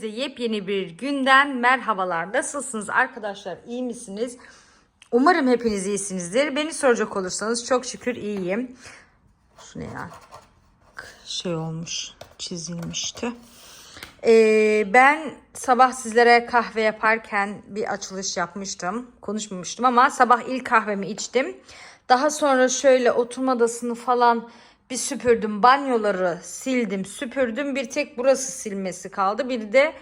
yepyeni bir günden merhabalar. Nasılsınız arkadaşlar? İyi misiniz? Umarım hepiniz iyisinizdir. Beni soracak olursanız çok şükür iyiyim. Şu ne ya? Şey olmuş, çizilmişti. Ee, ben sabah sizlere kahve yaparken bir açılış yapmıştım. Konuşmamıştım ama sabah ilk kahvemi içtim. Daha sonra şöyle oturma odasını falan bir süpürdüm. Banyoları sildim, süpürdüm. Bir tek burası silmesi kaldı. Bir de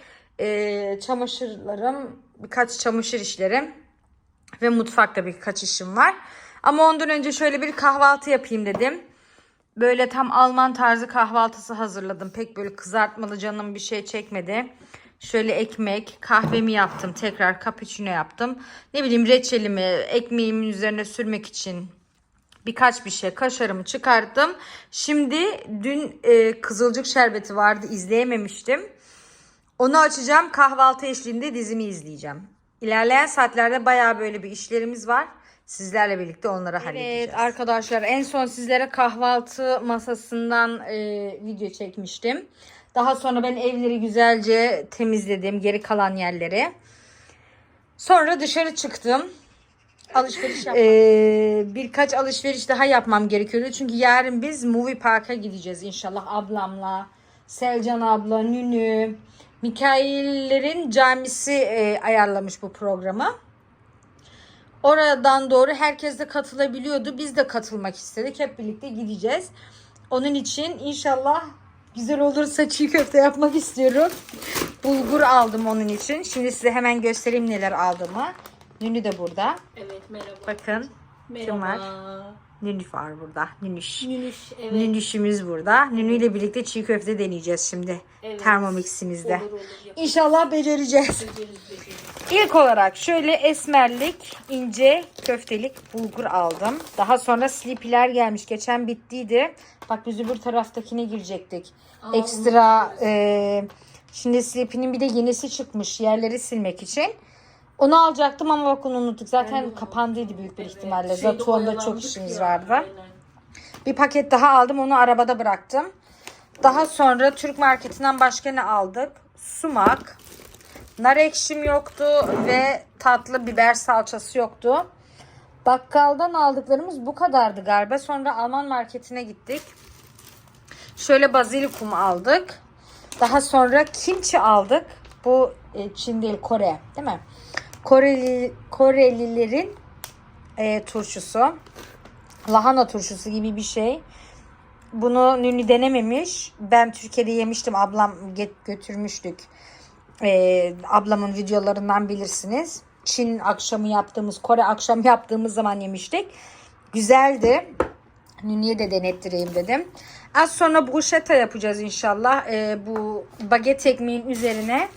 e, çamaşırlarım, birkaç çamaşır işlerim ve mutfakta birkaç işim var. Ama ondan önce şöyle bir kahvaltı yapayım dedim. Böyle tam Alman tarzı kahvaltısı hazırladım. Pek böyle kızartmalı canım bir şey çekmedi. Şöyle ekmek, kahvemi yaptım. Tekrar cappuccino yaptım. Ne bileyim reçelimi ekmeğimin üzerine sürmek için birkaç bir şey kaşarımı çıkarttım. Şimdi dün e, kızılcık şerbeti vardı izleyememiştim. Onu açacağım kahvaltı eşliğinde dizimi izleyeceğim. İlerleyen saatlerde baya böyle bir işlerimiz var. Sizlerle birlikte onları halledeceğiz. Evet arkadaşlar en son sizlere kahvaltı masasından e, video çekmiştim. Daha sonra ben evleri güzelce temizledim geri kalan yerleri. Sonra dışarı çıktım. Alışveriş yapmam. Ee, birkaç alışveriş daha yapmam gerekiyordu. Çünkü yarın biz Movie Park'a gideceğiz inşallah ablamla. Selcan abla, Nünü, Mikail'lerin camisi e, ayarlamış bu programa. Oradan doğru herkes de katılabiliyordu. Biz de katılmak istedik. Hep birlikte gideceğiz. Onun için inşallah güzel olursa çiğ köfte yapmak istiyorum. Bulgur aldım onun için. Şimdi size hemen göstereyim neler aldığımı. Nünü de burada. Evet merhaba. Bakın kim var? Merhaba. Nünü var burada. Nünüş. Nünüş evet. Nünüşümüz burada. Nünü ile birlikte çiğ köfte deneyeceğiz şimdi. Evet. Termomix'imizde. Olur olur yapacağız İnşallah becereceğiz. beceririz. İlk olarak şöyle esmerlik, ince köftelik bulgur aldım. Daha sonra slipiler gelmiş. Geçen bittiydi. Bak biz öbür taraftakine girecektik. Aa, Ekstra e, şimdi slipinin bir de yenisi çıkmış yerleri silmek için. Onu alacaktım ama bak onu unuttuk. Zaten kapandıydı büyük bir ihtimalle. Şeyde Zaton'da çok işimiz ya, vardı. aynen. Bir paket daha aldım. Onu arabada bıraktım. Daha sonra Türk marketinden başka ne aldık? Sumak. Nar ekşim yoktu ve tatlı biber salçası yoktu. Bakkaldan aldıklarımız bu kadardı galiba. Sonra Alman marketine gittik. Şöyle bazilikum aldık. Daha sonra kimchi aldık. Bu e, Çin değil Kore değil mi? Koreli, Korelilerin e, turşusu. Lahana turşusu gibi bir şey. Bunu Nünü denememiş. Ben Türkiye'de yemiştim. Ablam get götürmüştük. Ee, ablamın videolarından bilirsiniz. Çin akşamı yaptığımız, Kore akşamı yaptığımız zaman yemiştik. Güzeldi. Nünü'ye de denettireyim dedim. Az sonra bruschetta yapacağız inşallah. Ee, bu baget ekmeğin üzerine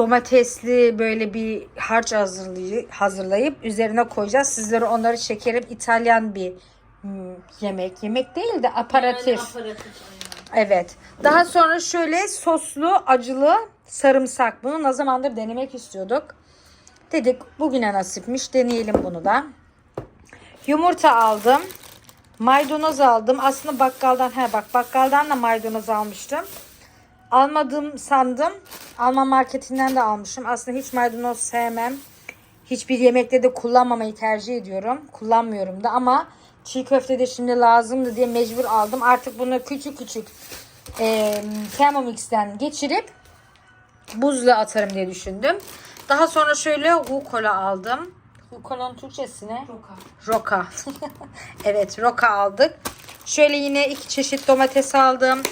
domatesli böyle bir harç hazırlayıp, hazırlayıp üzerine koyacağız. Sizlere onları çekerim. İtalyan bir hmm, yemek. Yemek değil de aparatif. Aparatif. Evet. Daha sonra şöyle soslu, acılı sarımsak. Bunu ne zamandır denemek istiyorduk. Dedik bugüne nasipmiş. Deneyelim bunu da. Yumurta aldım. Maydanoz aldım. Aslında bakkaldan he bak bakkaldan da maydanoz almıştım. Almadım sandım. Alman marketinden de almışım. Aslında hiç maydanoz sevmem. Hiçbir yemekte de kullanmamayı tercih ediyorum. Kullanmıyorum da ama çiğ köfte de şimdi lazımdı diye mecbur aldım. Artık bunu küçük küçük e, Thermomix'ten geçirip buzla atarım diye düşündüm. Daha sonra şöyle rucola aldım. Rucola'nın Türkçesi ne? Roka. Roka. evet roka aldık. Şöyle yine iki çeşit domates aldım.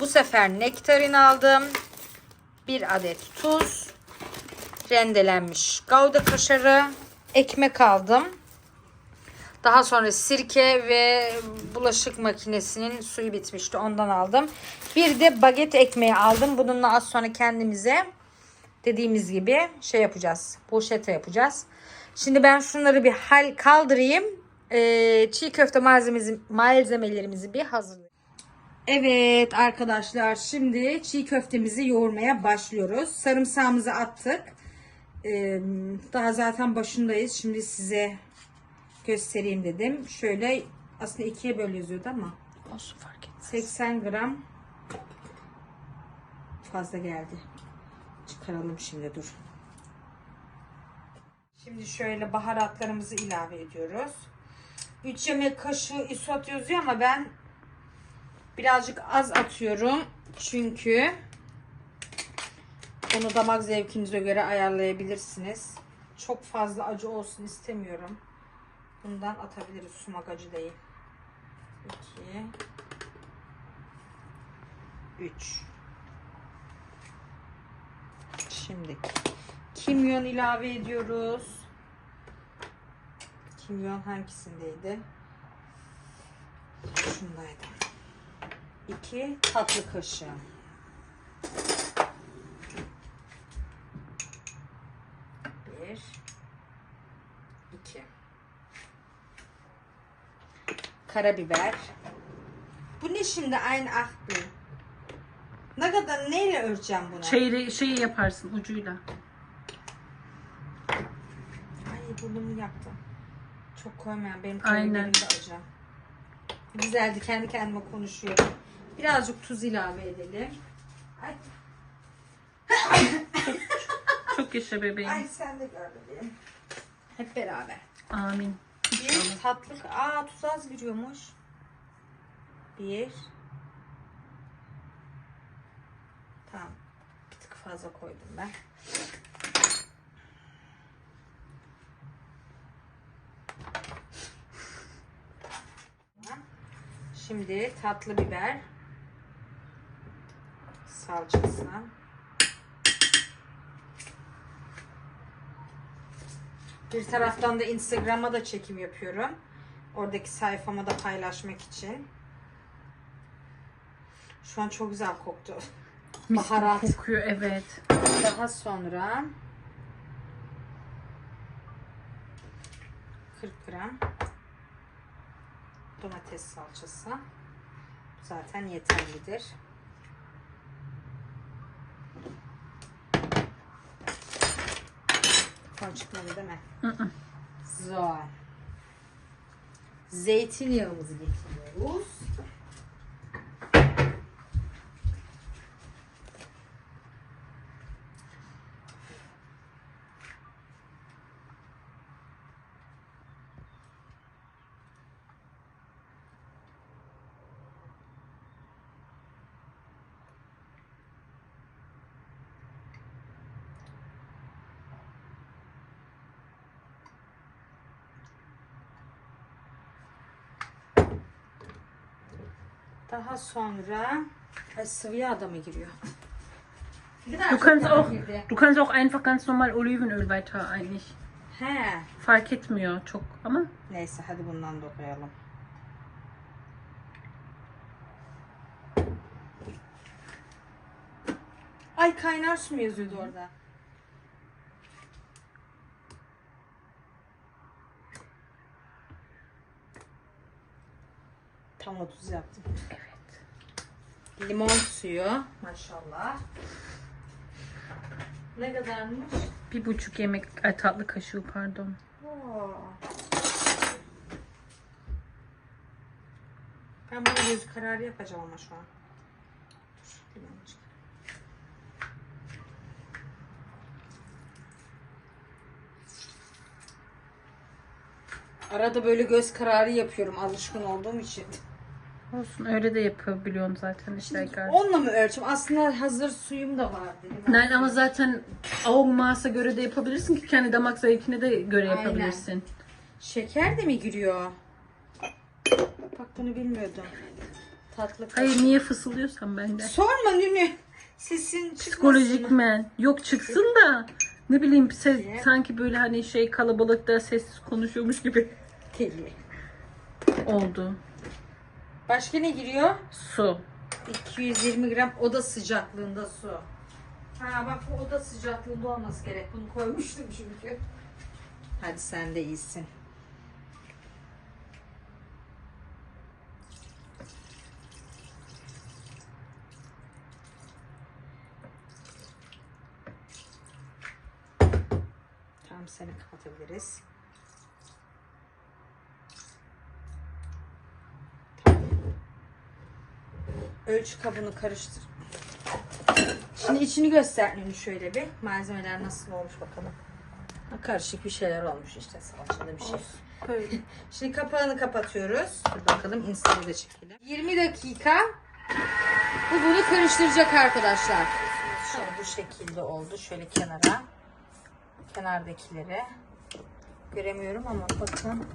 Bu sefer nektarin aldım. Bir adet tuz. Rendelenmiş gouda kaşarı. Ekmek aldım. Daha sonra sirke ve bulaşık makinesinin suyu bitmişti. Ondan aldım. Bir de baget ekmeği aldım. Bununla az sonra kendimize dediğimiz gibi şey yapacağız. Poşete yapacağız. Şimdi ben şunları bir hal kaldırayım. Ee, çiğ köfte malzemelerimizi bir hazırlayayım. Evet arkadaşlar şimdi çiğ köftemizi yoğurmaya başlıyoruz. Sarımsağımızı attık. Ee, daha zaten başındayız. Şimdi size göstereyim dedim. Şöyle aslında ikiye yazıyordu ama Olsun fark etmez. 80 gram fazla geldi. Çıkaralım şimdi dur. Şimdi şöyle baharatlarımızı ilave ediyoruz. 3 yemek kaşığı isot yazıyor ama ben birazcık az atıyorum. Çünkü onu damak zevkinize göre ayarlayabilirsiniz. Çok fazla acı olsun istemiyorum. Bundan atabiliriz sumak acı değil. 2 3 Şimdi kimyon ilave ediyoruz. Kimyon hangisindeydi? Şundaydı. 2 tatlı kaşığı. Bir, iki. Karabiber. Bu ne şimdi aynı ah bu. Ne kadar neyle ölçeceğim bunu? Şeyi, şeyi yaparsın ucuyla. Ay burnumu yaktı. Çok koymayan benim karabiberim de acı. Güzeldi kendi kendime konuşuyorum. Birazcık tuz ilave edelim. Ay, Çok yaşa bebeğim. ay sen de gör bebeğim. Hep beraber. Amin. Bir tatlı. Aa tuz az giriyormuş. Bir. Tamam. Bir tık fazla koydum ben. Şimdi tatlı biber salçası. Bir taraftan da Instagram'a da çekim yapıyorum. Oradaki sayfama da paylaşmak için. Şu an çok güzel koktu. Mis Baharat. kokuyor evet. Daha sonra 40 gram domates salçası. Zaten yeterlidir. Son çıkmadı değil mi? So. Zeytinyağımızı getiriyoruz. Daha sonra Ay, sıvı yağ da mı giriyor? Du kannst auch, du kannst auch einfach ganz normal Olivenöl weiter eigentlich. He. Fark etmiyor çok ama Neyse hadi bundan da koyalım. Ay kaynar su mu yazıyordu orada? Tam 30 yaptım. Evet. Limon suyu. Maşallah. Ne kadarmış? bir buçuk yemek ay, tatlı kaşığı pardon. Oo. Ben bunu göz kararı yapacağım ama şu an. Dur. Arada böyle göz kararı yapıyorum alışkın olduğum için. Olsun öyle de yapabiliyorsun zaten işte. Onunla mı ölçüm? Aslında hazır suyum da var dedim. Ama zaten Augenmaß'a göre de yapabilirsin ki kendi damak zevkine de göre Aynen. yapabilirsin. Şeker de mi giriyor? Bak bunu bilmiyordum. Tatlı Hayır niye fısıldıyorsan ben de. Sorma Nünü. Sesin çıkmasın Psikolojik mı? men. Yok çıksın da ne bileyim ses, Niye? sanki böyle hani şey kalabalıkta sessiz konuşuyormuş gibi Deli. oldu. Başka ne giriyor? Su. 220 gram oda sıcaklığında su. Ha bak bu oda sıcaklığında olması gerek. Bunu koymuştum çünkü. Hadi sen de iyisin. Tamam seni kapatabiliriz. Ölçü kabını karıştır. Şimdi içini göstereyim şöyle bir. Malzemeler nasıl olmuş bakalım. Ha, Karışık bir şeyler olmuş işte salçalı bir şey. Böyle. Şimdi kapağını kapatıyoruz. Dur bakalım install'ı da çekelim. 20 dakika bu bunu karıştıracak arkadaşlar. Şöyle bu şekilde oldu. Şöyle kenara. Kenardakileri. Göremiyorum ama bakın.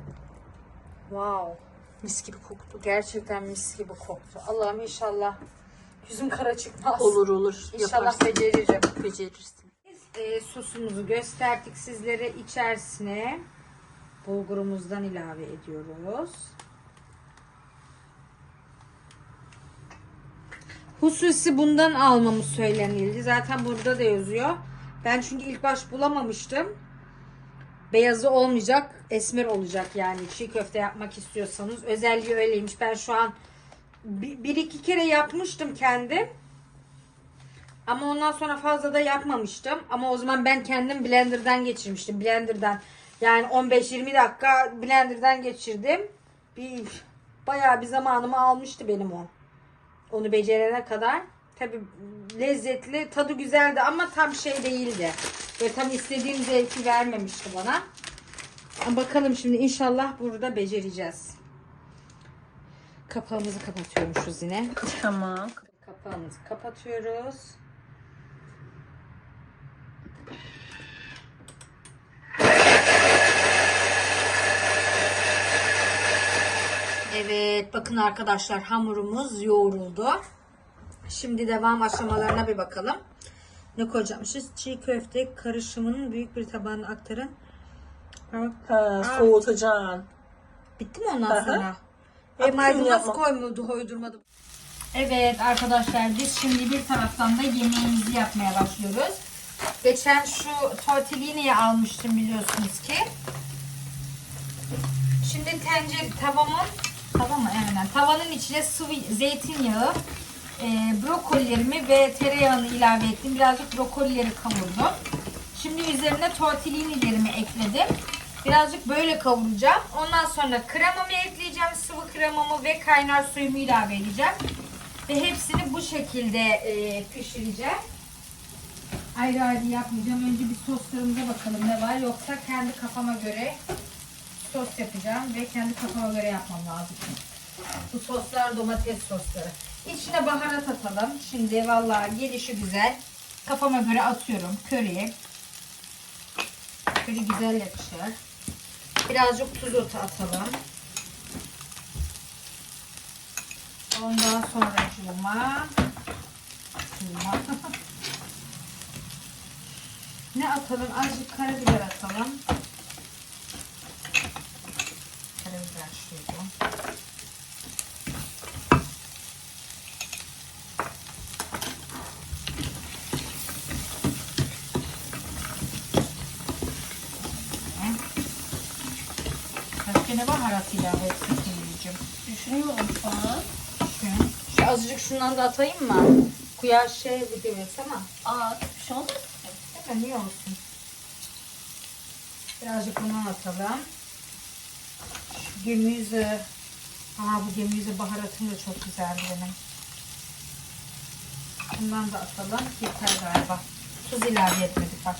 Wow. Mis gibi koktu. Gerçekten mis gibi koktu. Allah'ım inşallah yüzüm kara çıkmaz. Olur olur. İnşallah Yaparsın. beceririm. Becerirsin. e, sosumuzu gösterdik sizlere. İçerisine bulgurumuzdan ilave ediyoruz. Hususi bundan almamız söylenildi. Zaten burada da yazıyor. Ben çünkü ilk baş bulamamıştım. Beyazı olmayacak, esmer olacak yani çiğ köfte yapmak istiyorsanız. Özelliği öyleymiş. Ben şu an bir, bir iki kere yapmıştım kendim. Ama ondan sonra fazla da yapmamıştım. Ama o zaman ben kendim blenderdan geçirmiştim. Blenderdan yani 15-20 dakika blenderdan geçirdim. Bir bayağı bir zamanımı almıştı benim o. Onu becerene kadar. Tabi lezzetli, tadı güzeldi ama tam şey değildi. Ve tam istediğim zevki vermemişti bana. Bakalım şimdi inşallah burada becereceğiz. Kapağımızı kapatıyormuşuz yine. Tamam. Kapağımızı kapatıyoruz. Evet bakın arkadaşlar hamurumuz yoğruldu. Şimdi devam aşamalarına bir bakalım. Ne koyacakmışız? Çiğ köfte karışımının büyük bir tabağına aktarın. Ha, soğutacaksın. Bitti mi ondan Aha. sonra? E şunu yapma. koymadı, koydurmadı. Evet arkadaşlar biz şimdi bir taraftan da yemeğimizi yapmaya başlıyoruz. Geçen şu tortellini'yi almıştım biliyorsunuz ki. Şimdi tencere tavamın tava mı? Aynen. Tavanın içine sıvı zeytinyağı, e, brokolilerimi ve tereyağını ilave ettim. Birazcık brokolileri kavurdum. Şimdi üzerine tortellini'lerimi ekledim. Birazcık böyle kavuracağım. Ondan sonra kremamı ekleyeceğim. Sıvı kremamı ve kaynar suyumu ilave edeceğim. Ve hepsini bu şekilde e, pişireceğim. Ayrı ayrı yapmayacağım. Önce bir soslarımıza bakalım ne var. Yoksa kendi kafama göre sos yapacağım ve kendi kafama göre yapmam lazım. Bu soslar domates sosları. İçine baharat atalım. Şimdi vallahi gelişi güzel. Kafama göre atıyorum. Köri. Köri güzel yakışır. Birazcık tuz otu atalım. Ondan sonra cuma. Cuma. ne atalım? Azıcık karabiber atalım. Karabiber şuydu. Başka ne baharat ilave etsin Selin'cim? Düşünüyorum şu an. Şu, şu azıcık şundan da atayım mı? Kuyar şey gidiyoruz ama. Aa, bir şey olmaz ki. Evet niye olsun? Birazcık bundan atalım. Şu gemüzü. Aa bu gemüzü baharatım da çok güzeldi benim. Bundan da atalım. Yeter galiba. Tuz ilave etmedik bak.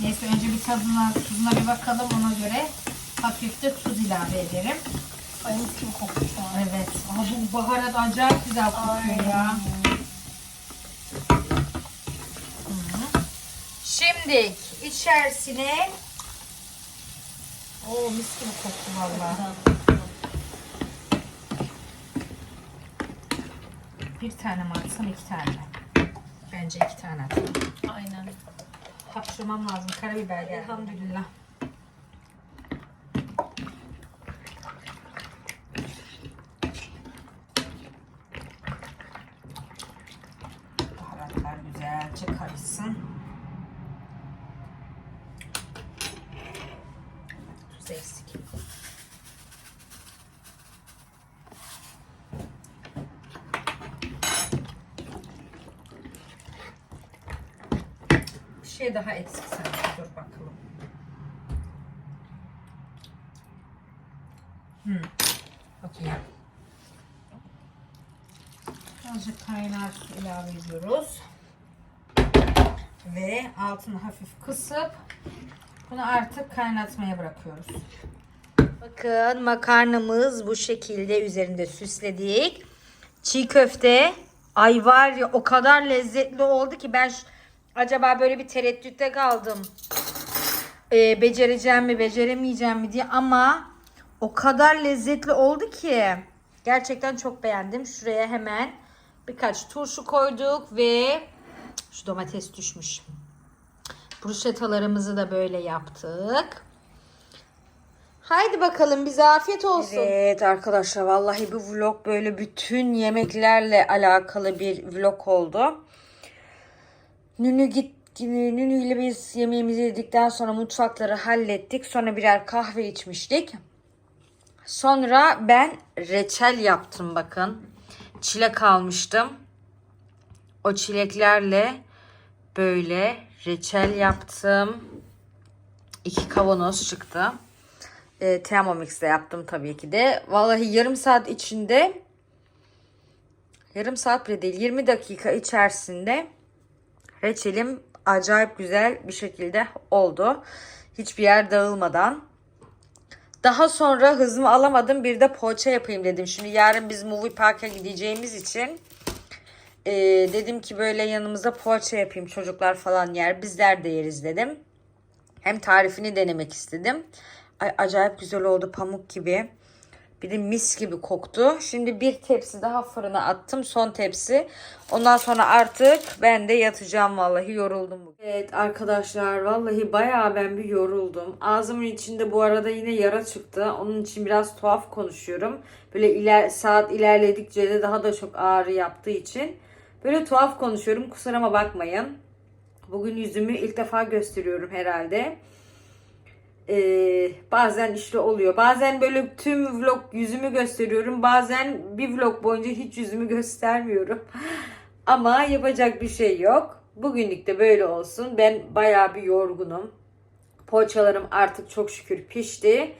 Neyse önce bir tadına, tuzuna bir bakalım ona göre hafif de tuz ilave ederim. Ay mis gibi koktu şu an. Evet. Ama bu baharat acayip güzel kokuyor ya. Şimdi içerisine o mis gibi koktu vallahi. Bir tane mi atsam iki tane mi? Bence iki tane atayım. Aynen. Hapşırmam lazım. Karabiber geldi. Elhamdülillah. Güzelce karışsın. Tuz eksik. Bir şey daha eksik sanki. Dur bakalım. Hmm. Okey. Birazcık kaynar su ilave ediyoruz. Ve altını hafif kısıp bunu artık kaynatmaya bırakıyoruz. Bakın makarnamız bu şekilde üzerinde süsledik. Çiğ köfte ay var ya o kadar lezzetli oldu ki ben acaba böyle bir tereddütte kaldım. Ee, becereceğim mi beceremeyeceğim mi diye ama o kadar lezzetli oldu ki gerçekten çok beğendim. Şuraya hemen birkaç turşu koyduk ve şu domates düşmüş. Bruschettalarımızı da böyle yaptık. Haydi bakalım bize afiyet olsun. Evet arkadaşlar vallahi bu vlog böyle bütün yemeklerle alakalı bir vlog oldu. Nünü git Nünü ile biz yemeğimizi yedikten sonra mutfakları hallettik. Sonra birer kahve içmiştik. Sonra ben reçel yaptım bakın. Çilek almıştım. O çileklerle böyle reçel yaptım. İki kavanoz çıktı. E, Thermomix'te yaptım tabii ki de. Vallahi yarım saat içinde yarım saat bile değil 20 dakika içerisinde reçelim acayip güzel bir şekilde oldu. Hiçbir yer dağılmadan. Daha sonra hızımı alamadım. Bir de poğaça yapayım dedim. Şimdi yarın biz Movie Park'a gideceğimiz için e, dedim ki böyle yanımıza poğaça yapayım. Çocuklar falan yer. Bizler de yeriz dedim. Hem tarifini denemek istedim. Ay, acayip güzel oldu pamuk gibi. Bir de mis gibi koktu. Şimdi bir tepsi daha fırına attım. Son tepsi. Ondan sonra artık ben de yatacağım vallahi yoruldum. Evet arkadaşlar vallahi bayağı ben bir yoruldum. Ağzımın içinde bu arada yine yara çıktı. Onun için biraz tuhaf konuşuyorum. Böyle iler, saat ilerledikçe de daha da çok ağrı yaptığı için. Böyle tuhaf konuşuyorum. Kusuruma bakmayın. Bugün yüzümü ilk defa gösteriyorum herhalde. Ee, bazen işte oluyor. Bazen böyle tüm vlog yüzümü gösteriyorum. Bazen bir vlog boyunca hiç yüzümü göstermiyorum. Ama yapacak bir şey yok. Bugünlük de böyle olsun. Ben bayağı bir yorgunum. Poğaçalarım artık çok şükür pişti.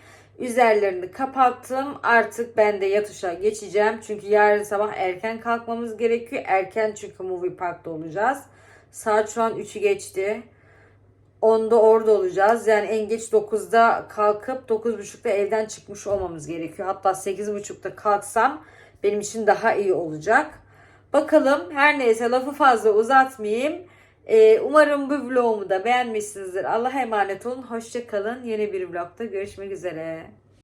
Üzerlerini kapattım. Artık ben de yatışa geçeceğim. Çünkü yarın sabah erken kalkmamız gerekiyor. Erken çünkü Movie Park'ta olacağız. Saat şu an 3'ü geçti. 10'da orada olacağız. Yani en geç 9'da kalkıp 9.30'da evden çıkmış olmamız gerekiyor. Hatta 8.30'da kalksam benim için daha iyi olacak. Bakalım her neyse lafı fazla uzatmayayım. Ee, umarım bu vlogumu da beğenmişsinizdir. Allah'a emanet olun. Hoşça kalın. Yeni bir vlogda görüşmek üzere.